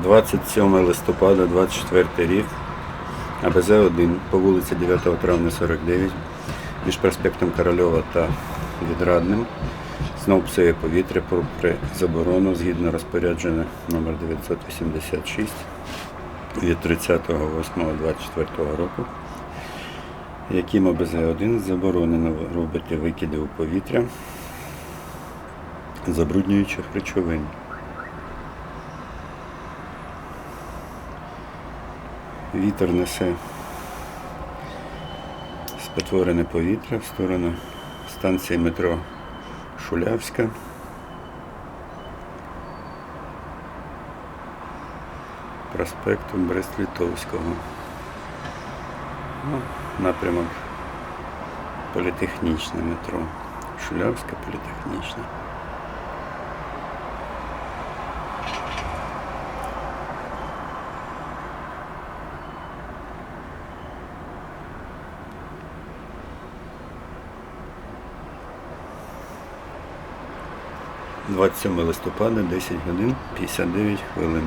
27 листопада 24 рік. АБЗ-1 по вулиці 9 травня 49 між проспектом Корольова та Відрадним. Знов псує повітря попри заборону згідно розпорядження номер 986 від 30.08.24 року, яким ОБЗ-1 заборонено робити викиди у повітря забруднюючих речовин. Вітер несе спотворене повітря в сторону станції метро Шулявська. Проспекту Брест-Литовського. Ну, напрямок політехнічне метро. Шулявське політехнічне. 27 листопада, 10 годин 59 хвилин.